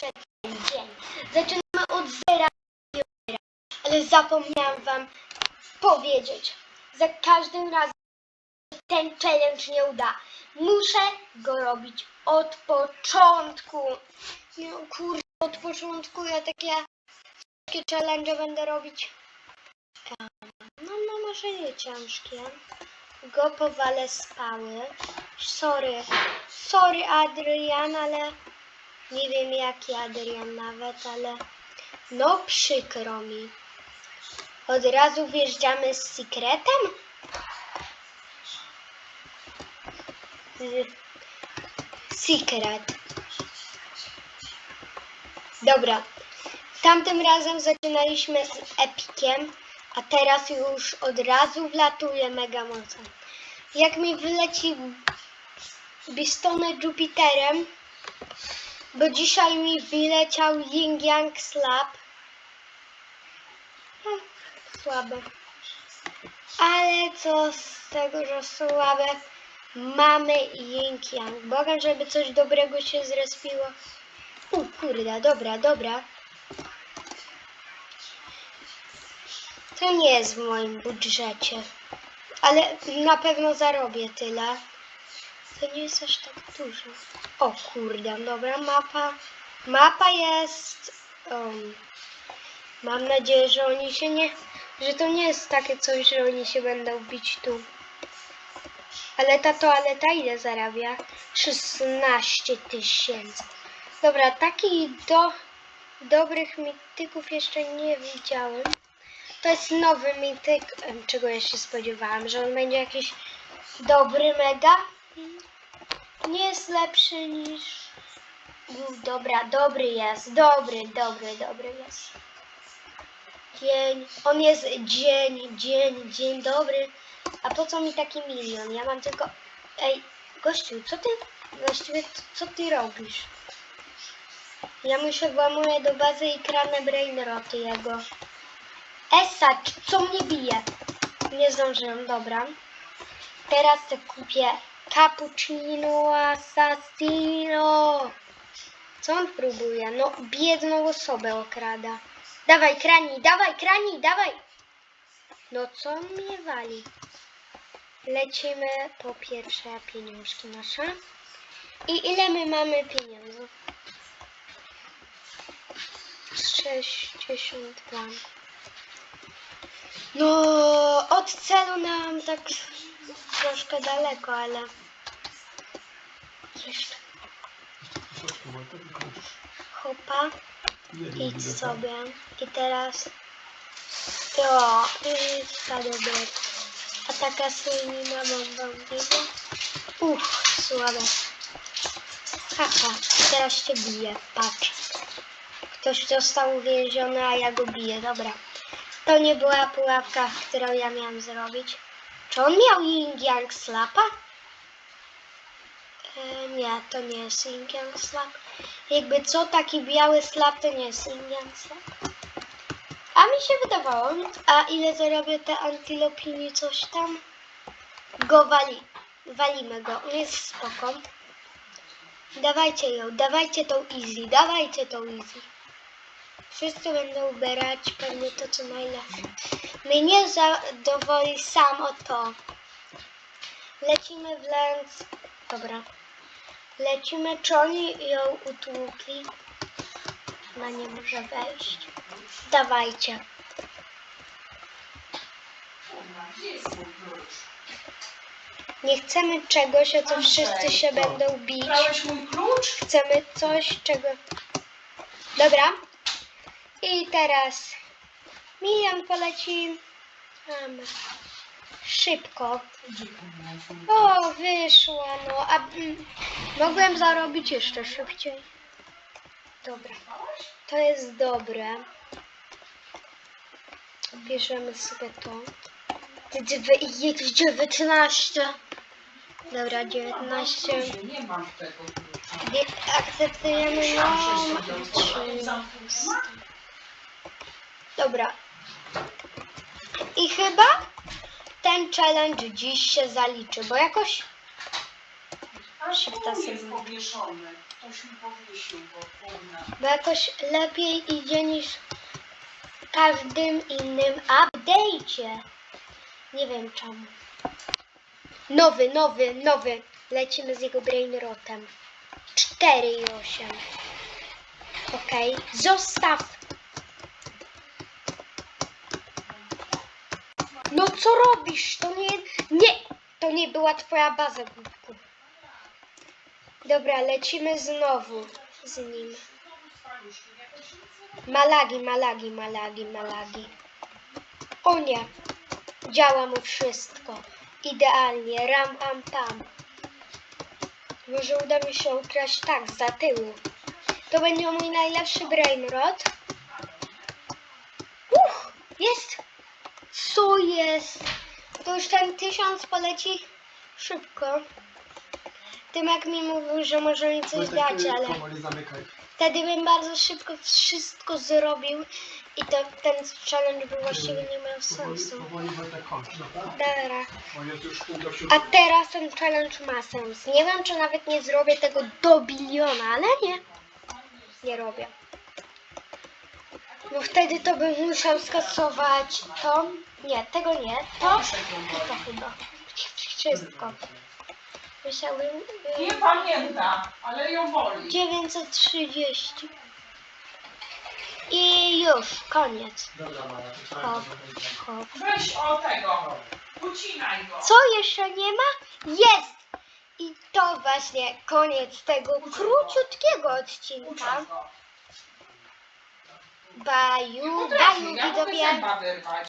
przed ten dzień. Zaczynamy od zera, ale zapomniałam wam powiedzieć. Za każdym razem ten challenge nie uda. Muszę go robić od początku. No kurde, od początku ja takie takie challenge będę robić. Em, No, no może nie ciężkie. Go powalę spały. Sorry. Sorry Adrian, ale nie wiem jaki Adrian nawet, ale no przykro mi. Od razu wjeżdżamy z sekretem? Secret. Dobra. Tamtym razem zaczynaliśmy z Epikiem, a teraz już od razu wlatuje Mega Mocem. Jak mi wyleci Bistone Jupiterem, bo dzisiaj mi wyleciał Ying Yang Slap. Słabe. Ale co z tego, że słabe, mamy Ying Yang. Błagam, żeby coś dobrego się zrespiło. U kurde, dobra, dobra. To nie jest w moim budżecie. Ale na pewno zarobię tyle. To nie jest aż tak dużo. O kurde, dobra, mapa. Mapa jest. Um, mam nadzieję, że oni się nie. Że to nie jest takie coś, że oni się będą bić tu. Ale ta toaleta ile zarabia? 16 tysięcy. Dobra, takich do, dobrych mityków jeszcze nie widziałem. To jest nowy mityk, czego ja się spodziewałam, że on będzie jakiś dobry mega. Nie jest lepszy niż... Dobra, dobry jest, dobry, dobry, dobry jest. Dzień, on jest dzień, dzień, dzień dobry. A po co mi taki milion? Ja mam tylko... Ej, gościu, co ty właściwie, co, ty robisz? Ja mu się włamuję do bazy i kranę brainroty jego. Esa, co mnie bije? Nie zdążyłem, dobra. Teraz to kupię cappuccino assassino. Co on próbuje? No, biedną osobę okrada. Dawaj, krani, dawaj, krani, dawaj. No, co on mnie wali? Lecimy po pierwsze pieniążki nasze. I ile my mamy pieniędzy? 62. No, od celu nam tak troszkę daleko, ale jeszcze hopa, idź sobie. I teraz to i spadek. A taka słynna bomba widzę. Uff, słabe. Haha, teraz cię bije, patrz. Ktoś został uwięziony, a ja go biję, dobra. To nie była pułapka, którą ja miałam zrobić. Czy on miał Ying Yang Slapa? Nie, to nie jest Ying Yang Slap. Jakby co, taki biały slap to nie jest Ying Yang Slap. A mi się wydawało. A ile zarobię te antylopini coś tam? Go wali. Walimy go. On jest spoko. Dawajcie ją, dawajcie tą easy, dawajcie tą easy. Wszyscy będą ubierać pewnie to, co najlepsze. Mnie zadowoli sam o to. Lecimy w lens. Dobra. Lecimy, czy oni ją utłukli? Ona nie może wejść. Dawajcie. Nie chcemy czegoś, o co wszyscy się będą bić. Brałeś mój klucz? Chcemy coś, czego... Dobra. I teraz milion poleci um, szybko. O, wyszło, no. A mm, mogłem zarobić jeszcze szybciej. Dobra. To jest dobre. Bierzemy sobie to. Jakieś 19. Dobra, 19. Nie mam tego akceptujemy no, trzy. Dobra. I chyba ten challenge dziś się zaliczy, bo jakoś tu jest sobie. powieszony. Ktoś mi powiesił go. Kurna. Bo jakoś lepiej idzie niż w każdym innym update'cie. Nie wiem czemu. Nowy, nowy, nowy. Lecimy z jego brainrotem. 4 i 8. Okej, zostaw. No co robisz? To nie, nie, to nie była twoja baza, głupku. Dobra, lecimy znowu z nim. Malagi, malagi, malagi, malagi. O nie. Działa mu wszystko. Idealnie. Ram, pam, pam. Może uda mi się ukraść tak, za tyłu. To będzie mój najlepszy brainrot. Uch, jest. Co jest? To już ten tysiąc poleci szybko. Tym jak mi mówił, że może mi coś dać, ale... powoli zamykaj. Wtedy bym bardzo szybko wszystko zrobił i to ten challenge by właściwie nie miał Powoli, sensu. powoli Wojtek kończ, dobra? Dobra. Bo jest już pół do A teraz ten challenge ma sens. Nie wiem, czy nawet nie zrobię tego do biliona, ale nie. Nie robię. Bo wtedy to bym musiał skasować to. Nie, tego nie. To i to chyba. Wszystko. Musiałbym... Nie y, pamięta, ale ją boli. 930. I już, koniec. Dobra Maja, to Hop, hop. Weź o tego. Ucinaj go. Co jeszcze nie ma? Jest! I to właśnie koniec tego króciutkiego odcinka. Go. Baju, potrafi, baju ja mogę widzowie. zęba wyrwać.